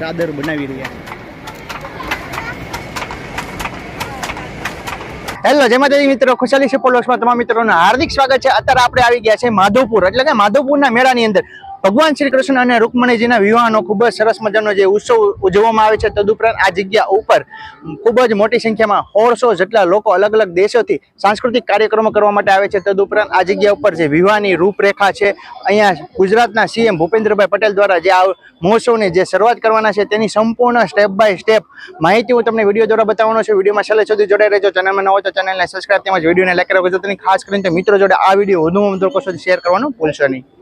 ચાદર બનાવી રહ્યા હેલો જય માતાજી મિત્રો, ખુશાલી સિપોલોસમાં તમામ મિત્રોનું હાર્દિક સ્વાગત છે. અત્યારે આપણે આવી ગયા છે માધવપુર, એટલે કે માધવપુરના મેળાની અંદર. ભગવાન શ્રી કૃષ્ણ અને રૂકમણીજીના વિવાહનો ખૂબ જ સરસ મજાનો જે ઉત્સવ ઉજવવામાં આવે છે, તદુપરાંત આ જગ્યા ઉપર ખૂબ જ મોટી સંખ્યામાં સોળસો જેટલા લોકો અલગ અલગ દેશોથી સાંસ્કૃતિક કાર્યક્રમો કરવા માટે આવે છે. તદુપરાંત આ જગ્યા ઉપર જે વિવાહની રૂપરેખા છે, અહીંયા ગુજરાતના સીએમ ભૂપેન્દ્રભાઈ પટેલ દ્વારા જે આ મહોત્સવની જે શરૂઆત કરવાના છે, તેની સંપૂર્ણ સ્ટેપ બાય સ્ટેપ માહિતી હું તમને વીડિયો દ્વારા બતાવવાનો છું. વિડીયોમાં છેલ્લે સુધી જોડાઈ રહેજો. ચેનલમાં ન હોય તો ચેનલને સબસ્ક્રાઈબ તેમજ વિડીયોને લાઈક કરો. ગુજરાતની ખાસ કરીને મિત્રો જોડે આ વીડિયો વધુમાં વધુ લોકો સુધી શેર કરવાનું ભૂલશો નહીં.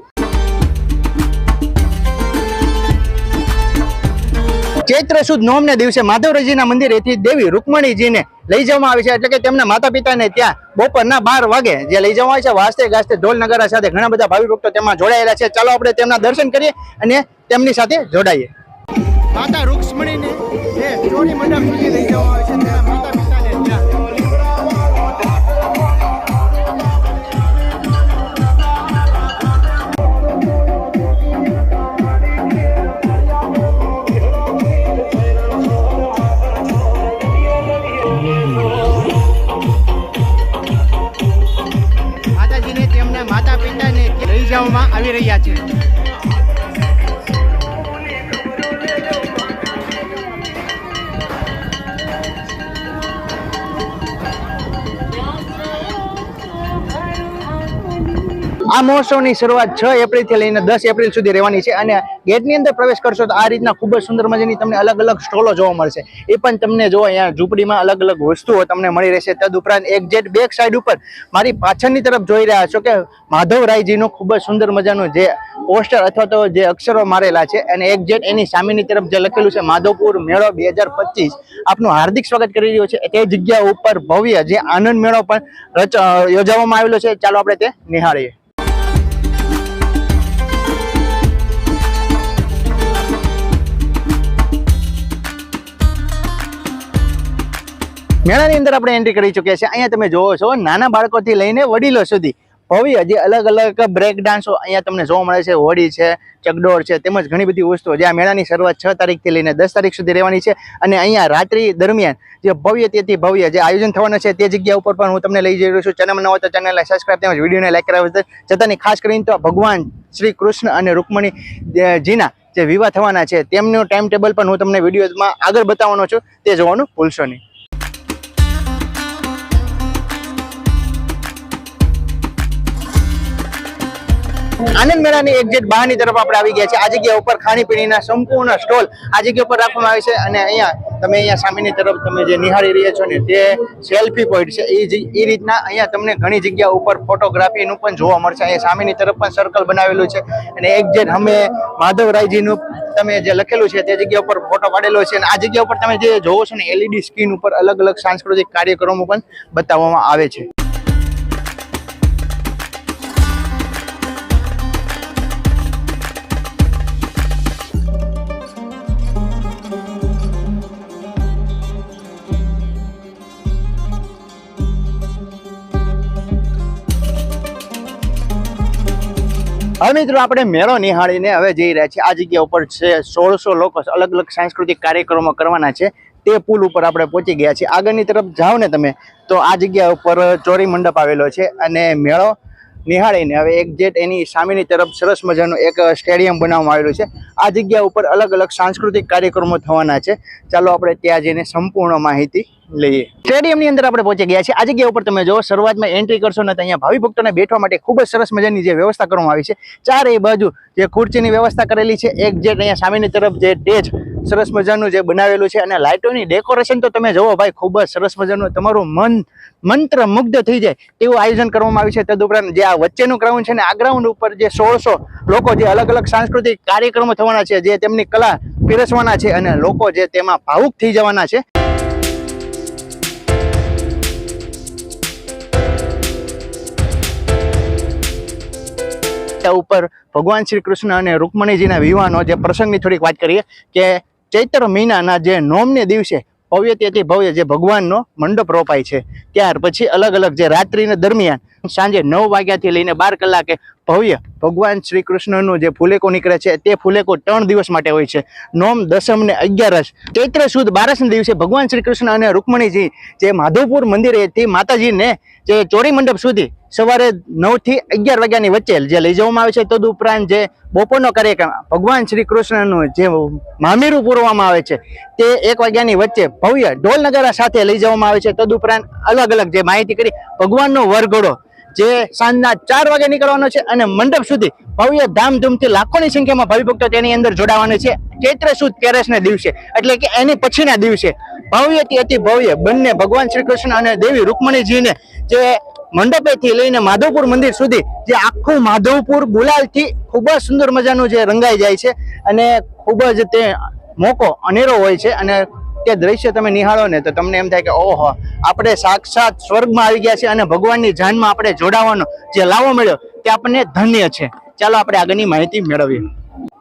ચૈત્ર સુદ નોમને દિવસે માધવરાજીના મંદિરેથી દેવી રૂકમણીજીને લઈ જવામાં આવે છે. એટલે કે તેમના માતા પિતાને ત્યાં બપોરના બાર વાગે જે લઈ જવામાં આવે છે, વાસ્તે ગાસ્તે ઢોલ નગારા સાથે ઘણા બધા ભાવિ ભક્તો તેમાં જોડાયેલા છે. ચાલો આપણે તેમના દર્શન કરીએ અને તેમની સાથે જોડાઈએ. માતા રૂક્ષ્મણીને લઈ જવામાં આવે છે જવામાં આ મહોત્સવની શરૂઆત છ એપ્રિલથી લઈને દસ એપ્રિલ સુધી રહેવાની છે અને ગેટની અંદર પ્રવેશ કરશો તો આ રીતના ખૂબ જ સુંદર મજાની તમને અલગ અલગ સ્ટોલો જોવા મળશે. એ પણ તમને જો અહીંયા ઝૂંપડીમાં અલગ અલગ વસ્તુઓ તમને મળી રહેશે. તદુપરાંત એક જેટ બેક સાઈડ ઉપર મારી પાછળની તરફ જોઈ રહ્યા છો કે માધવરાયજીનું ખૂબ જ સુંદર મજાનું જે પોસ્ટર અથવા તો જે અક્ષરો મારેલા છે અને એક જેટ એની સામેની તરફ જે લખેલું છે, માધવપુર મેળો બે હજાર પચીસ આપનું હાર્દિક સ્વાગત કરી રહ્યો છે. તે જગ્યા ઉપર ભવ્ય જે આનંદ મેળો પણ યોજવામાં આવેલો છે. ચાલો આપણે તે નિહાળીએ. મેળાની અંદર આપણે એન્ટ્રી કરી ચૂક્યા છે અહીંયા તમે જોવો છો, નાના બાળકોથી લઈને વડીલો સુધી ભવ્ય જે અલગ અલગ બ્રેક ડાન્સો અહીંયા તમને જોવા મળે છે. હોડી છે, ચકડોળ છે, તેમજ ઘણી બધી વસ્તુઓ જે આ મેળાની શરૂઆત છ તારીખથી લઈને દસ તારીખ સુધી રહેવાની છે. અને અહીંયા રાત્રિ દરમિયાન જે ભવ્ય તેથી ભવ્ય જે આયોજન થવાનું છે તે જગ્યા ઉપર પણ હું તમને લઈ જઈ રહ્યો છું. ચેનલ ન હોય તો ચેનલને સબસ્ક્રાઈબ તેમજ વિડીયોને લાઈક કરાવી જતાની ખાસ કરીને તો ભગવાન શ્રી કૃષ્ણ અને રૂકમણી જીના જે વિવાહ થવાના છે, તેમનું ટાઈમ ટેબલ પણ હું તમને વિડીયોમાં આગળ બતાવવાનો છું. તે જોવાનું ભૂલશો નહીં. આનંદ મેળાની એક્ઝેટ બહારની તરફ આપણે આવી ગયા છે આ જગ્યા ઉપર ખાણીપીણીના સંપૂર્ણ સ્ટોલ આ જગ્યા ઉપર રાખવામાં આવે છે અને અહીંયા તમે અહીંયા સામેની તરફ તમે જે નિહાળી રહ્યા છો ને તે સેલ્ફી પોઈન્ટ છે. એ એ રીતના અહીંયા તમને ઘણી જગ્યા ઉપર ફોટોગ્રાફીનું પણ જોવા મળશે. અહીંયા સામેની તરફ પણ સર્કલ બનાવેલું છે અને એક્ઝેટ અમે માધવરાયજીનું તમે જે લખેલું છે તે જગ્યા ઉપર ફોટો પાડેલો છે અને આ જગ્યા ઉપર તમે જે જોવો છો ને એલઈડી સ્ક્રીન ઉપર અલગ અલગ સાંસ્કૃતિક કાર્યક્રમો પણ બતાવવામાં આવે છે. હવે મિત્રો આપણે મેળો નિહાળીને હવે જઈ રહ્યા છીએ. આ જગ્યા ઉપર છે સોળસો લોકો અલગ અલગ સાંસ્કૃતિક કાર્યક્રમો કરવાના છે. તે પુલ ઉપર આપણે પહોંચી ગયા છીએ. આગળની તરફ જાઓ ને તમે, તો આ જગ્યા ઉપર ચોરી મંડપ આવેલો છે અને મેળો નિહાળીને હવે એક જેટ એની સામેની તરફ સરસ મજાનું એક સ્ટેડિયમ બનાવવામાં આવેલું છે. આ જગ્યા ઉપર અલગ અલગ સાંસ્કૃતિક કાર્યક્રમો થવાના છે. ચાલો આપણે ત્યાં જઈને સંપૂર્ણ માહિતી લઈએ. સ્ટેડિયમની અંદર આપણે પહોંચી ગયા છે આ જગ્યા ઉપર તમે જો શરૂઆતમાં એન્ટ્રી કરશો ને અહીંયા ભાવિ ભક્તોને બેઠવા માટે ખૂબ જ સરસ મજાની જે વ્યવસ્થા કરવામાં આવી છે. ચારેય બાજુ જે ખુરચીની વ્યવસ્થા કરેલી છે, એક જે અહીંયા સામેની તરફ જે ટેજ સરસ મજાનું જે બનાવેલું છે અને લાઇટોની ડેકોરેશન તો તમે જુઓ ભાઈ, ખૂબ જ સરસ મજાનું. તમારું મન, મંત્ર મુગ્ધ થઈ જાય તેવું આયોજન કરવામાં આવ્યું છે. તદુપરાંત જે આ વચ્ચેનું ગ્રાઉન્ડ છે ને, આ ગ્રાઉન્ડ ઉપર જે સોળસો લોકો જે અલગ અલગ સાંસ્કૃતિક કાર્યક્રમો થવાના છે, જે તેમની કલા પીરસવાના છે અને લોકો જે તેમાં ભાવુક થઈ જવાના છે. રસ્તા ઉપર ભગવાન શ્રી કૃષ્ણ અને રૂકમણીજીના વિવાહનો જે પ્રસંગની થોડીક વાત કરીએ કે ચૈત્ર મહિનાના જે નોમને દિવસે ભવ્ય તેથી ભવ્ય જે ભગવાનનો મંડપ રોપાય છે. ત્યાર પછી અલગ અલગ જે રાત્રિના દરમિયાન સાંજે નવ વાગ્યાથી લઈને બાર કલાકે ભવ્ય ભગવાન શ્રી કૃષ્ણનું જે ફૂલેકો નીકળે છે તે ફૂલેકો ત્રણ દિવસ માટે હોય છે. નોમ દસમ ને અગિયારસ. ચૈત્ર સુદ બારસના દિવસે ભગવાન શ્રી કૃષ્ણ અને રૂકમણીજી જે માધવપુર મંદિરેથી માતાજીને જે ચોરી મંડપ સુધી સવારે નવથી અગિયાર વાગ્યાની વચ્ચે જે લઈ જવામાં આવે છે, તદુપરાંત જે બપોરનો કાર્યક્રમ, ભગવાન શ્રી કૃષ્ણનું જે મામેરું પૂરવામાં આવે છે, તે એક વાગ્યાની વચ્ચે ભવ્ય ઢોલ નગારા સાથે લઈ જવામાં આવે છે. તદુપરાંત અલગ અલગ જે માહિતી કરી, ભગવાનનો વરઘોડો જે સાંજના ચાર વાગે નીકળવાનો છે અને મંડપ સુધી ભવ્ય ધામધૂમથી લાખોની સંખ્યામાં ભાવિભક્તો તેની અંદર જોડાવાના છે. ચૈત્ર સુદ તેરસના દિવસે, એટલે કે એની પછીના દિવસે ભવ્યથી અતિ ભવ્ય બંને ભગવાન શ્રી કૃષ્ણ અને દેવી રૂકમણીજીને જે મંડપેથી લઈને માધવપુર મંદિર સુધી જે આખું માધવપુર ગુલાલથી ખૂબ જ સુંદર મજાનું જે રંગાઈ જાય છે અને ખૂબ જ તે મોકો અનેરો હોય છે અને તે દ્રશ્ય તમે નિહાળો ને તો તમને એમ થાય કે ઓહો, આપણે સાક્ષાત સ્વર્ગમાં આવી ગયા છે અને ભગવાનની જાનમાં આપણે જોડાવાનો જે લાવો મળ્યો તે આપણને ધન્ય છે. ચાલો આપણે આગળની માહિતી મેળવીએ.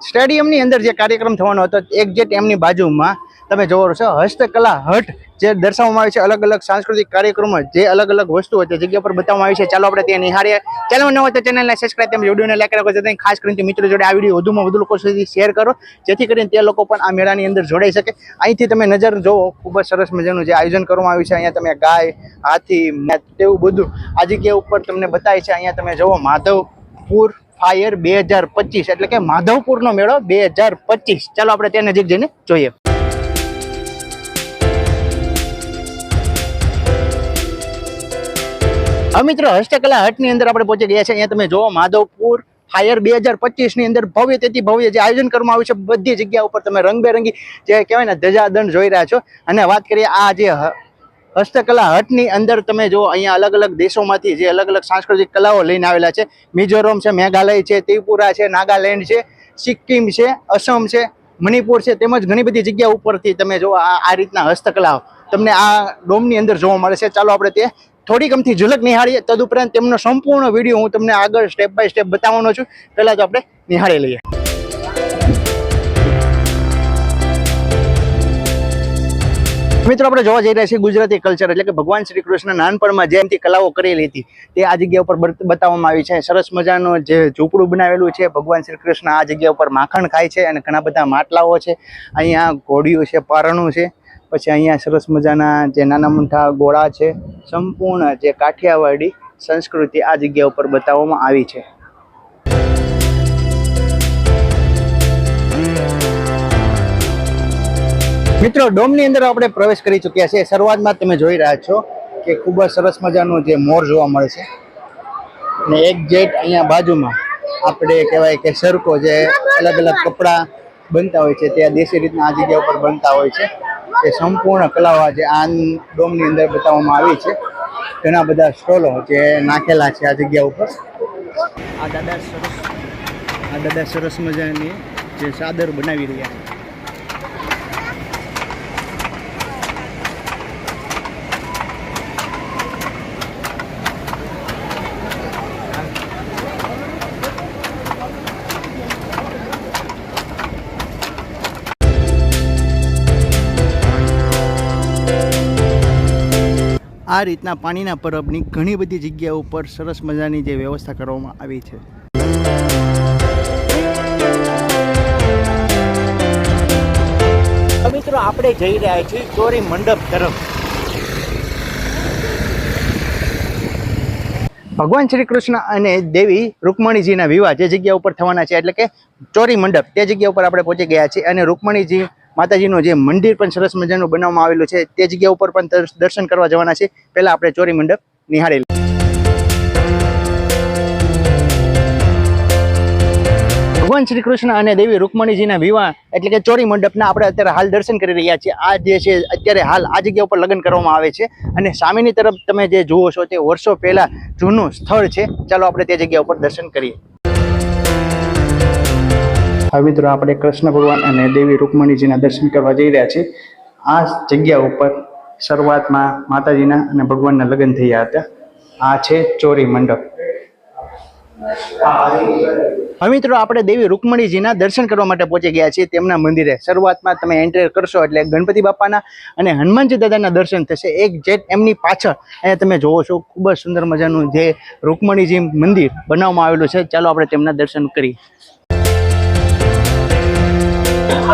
સ્ટેડિયમની અંદર જે કાર્યક્રમ થવાનો હતો એક્ઝેક્ટ એમની બાજુમાં તમે જોવો છો, હસ્તકલા હટ જે દર્શાવવામાં આવે છે અલગ અલગ સાંસ્કૃતિક કાર્યક્રમો, જે અલગ અલગ વસ્તુઓ છે જગ્યા પર બતાવવામાં આવી છે. ચાલો આપણે ત્યાં નિહાળીએ. ચાલો ન હોય તો ચેનલને સબસ્ક્રાઈબ તેમ વિડીયોને લાઈક રાખો. જેથી ખાસ કરીને મિત્રો જોડે આ વીડિયો વધુમાં વધુ લોકો સુધી શેર કરો. જેથી કરીને તે લોકો પણ આ મેળાની અંદર જોડાઈ શકે. અહીંથી તમે નજર જોવો. ખૂબ જ સરસ મજાનું જે આયોજન કરવામાં આવ્યું છે. અહીંયા તમે ગાય, હાથી તેવું બધું આ જગ્યા ઉપર તમને બતાય છે. અહીંયા તમે જોવો, માધવપુર ફાયર બે હજાર પચીસ એટલે કે માધવપુરનો મેળો બે હજાર પચીસ. ચાલો આપણે ત્યાં નજીક જઈને જોઈએ. હવે મિત્રો, હસ્તકલા હટની અંદર આપણે પહોંચી ગયા છે અહીંયા તમે જોવો માધવપુર ફાયર બે હજાર પચીસની અંદર ભવ્ય તેથી ભવ્ય જે આયોજન કરવામાં આવ્યું છે, બધી જગ્યા ઉપર તમે રંગબેરંગી જે કહેવાય ને ધજાદંડ જોઈ રહ્યા છો. અને વાત કરીએ આ જે હસ્તકલા હટની અંદર તમે જો અહીંયા અલગ અલગ દેશોમાંથી જે અલગ અલગ સાંસ્કૃતિક કલાઓ લઈને આવેલા છે. મિઝોરમ છે, મેઘાલય છે, ત્રિપુરા છે, નાગાલેન્ડ છે, સિક્કિમ છે, અસમ છે, મણિપુર છે, તેમજ ઘણી બધી જગ્યા ઉપરથી તમે જો આ રીતના હસ્તકલાઓ તમને આ ડોમની અંદર જોવા મળે છે. ચાલો આપણે તે થોડી ગમથી ઝલક નિહાળીએ. તદુપરાંત તેમનો સંપૂર્ણ વીડિયો હું તમને આગળ સ્ટેપ બાય સ્ટેપ બતાવવાનો છું. પહેલાં તો આપણે નિહાળી લઈએ. મિત્રો, આપણે જોવા જઈ રહ્યા છીએ ગુજરાતી કલ્ચર એટલે કે ભગવાન શ્રી કૃષ્ણ નાનપણમાં જેમથી કલાઓ કરેલી હતી, તે આ જગ્યા ઉપર બતાવવામાં આવી છે. સરસ મજાનું જે ઝૂંપડું બનાવેલું છે, ભગવાન શ્રી કૃષ્ણ આ જગ્યા ઉપર માખણ ખાય છે અને ઘણા બધા માટલાઓ છે. અહીંયા ઘોડીઓ છે, પારણું છે. પછી અહીંયા સરસ મજાના જે નાના મોટા ગોળા છે, સંપૂર્ણ જે કાઠિયાવાડી સંસ્કૃતિ આ જગ્યા ઉપર બતાવવામાં આવી છે. મિત્રો, ડોમની અંદર આપણે પ્રવેશ કરી ચૂક્યા છે શરૂઆતમાં તમે જોઈ રહ્યા છો કે ખૂબ જ સરસ મજાનું જે મોર જોવા મળે છે. ને એક જેટ અહીંયા બાજુમાં આપણે કહેવાય કે સરકો જે અલગ અલગ કપડાં બનતા હોય છે, તે દેશી રીતના આ જગ્યા ઉપર બનતા હોય છે. તે સંપૂર્ણ કલાઓ જે આ ડોમની અંદર બતાવવામાં આવી છે. ઘણા બધા સ્ટોલો જે નાખેલા છે આ જગ્યા ઉપર. આ દાદા સરસ, આ દાદા સરસ મજાની જે ચાદર બનાવી રહ્યા છે. આ રીતના પાણીના પરબની ઘણી બધી જગ્યાઓ ઉપર સરસ મજાની જે વ્યવસ્થા કરવામાં આવી છે. મિત્રો આપણે જઈ રહ્યા છીએ ચોરી મંડપ તરફ. ભગવાન શ્રી કૃષ્ણ અને દેવી રૂકમણીજીના વિવાહ જે જગ્યા ઉપર થવાના છે એટલે કે ચોરી મંડપ તે જગ્યા ઉપર આપણે પહોંચી ગયા છીએ અને રૂકમણીજી માતાજીનું જે મંદિર પણ સરસ મજાનું બનાવવામાં આવેલું છે, તે જગ્યા ઉપર પણ દર્શન કરવા જવાના છે. પહેલા આપણે ચોરી મંડપ નિહાળી ભગવાન શ્રી કૃષ્ણ અને દેવી રૂકમણીજીના વિવાહ એટલે કે ચોરી મંડપના આપણે અત્યારે હાલ દર્શન કરી રહ્યા છીએ. આ જે છે, અત્યારે હાલ આ જગ્યા ઉપર લગ્ન કરવામાં આવે છે. અને સામેની તરફ તમે જે જુઓ છો તે વર્ષો પહેલા જૂનું સ્થળ છે. ચાલો આપણે તે જગ્યા ઉપર દર્શન કરીએ. હવે મિત્રો આપણે કૃષ્ણ ભગવાન અને દેવી રૂકમણીજીના દર્શન કરવા જઈ રહ્યા છીએ. આ જગ્યા ઉપર શરૂઆતમાં માતાજીના અને ભગવાનના લગ્ન થયા હતા. આ છે ચોરી મંડપ. હવે મિત્રો આપણે દેવી રૂકમણીજીના દર્શન કરવા માટે પહોંચી ગયા છીએ તેમના મંદિરે. શરૂઆતમાં તમે એન્ટર કરશો એટલે ગણપતિ બાપાના અને હનુમાનજી દાદાના દર્શન થશે. એક જેટ એમની પાછળ. અહીંયા તમે જોવો છો, ખૂબ જ સુંદર મજાનું જે રૂકમણીજી મંદિર બનાવવામાં આવેલું છે. ચાલો આપણે તેમના દર્શન કરીએ. તો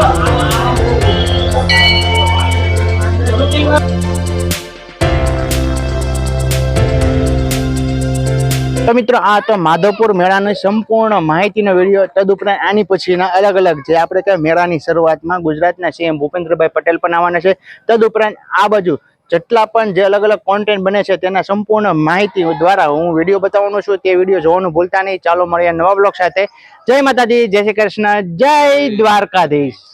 મિત્રો, આ તો માધવપુર મેળાની સંપૂર્ણ માહિતીનો વીડિયો. તદુપરાંત આની પછીના અલગ અલગ જે આપણે કહેવાય મેળાની શરૂઆતમાં ગુજરાતના સીએમ ભૂપેન્દ્રભાઈ પટેલ પણ આવવાના છે. તદુપરાંત આ બાજુ જેટલા પણ જે અલગ અલગ કોન્ટેન્ટ બને છે તેના સંપૂર્ણ માહિતી દ્વારા હું વીડિયો બતાવવાનો છું. તે વીડિયો જોવાનું ભૂલતા નહીં. ચાલો મળીએ નવા બ્લોગ સાથે. જય માતાજી, જય શ્રી કૃષ્ણ, જય દ્વારકાધીશ.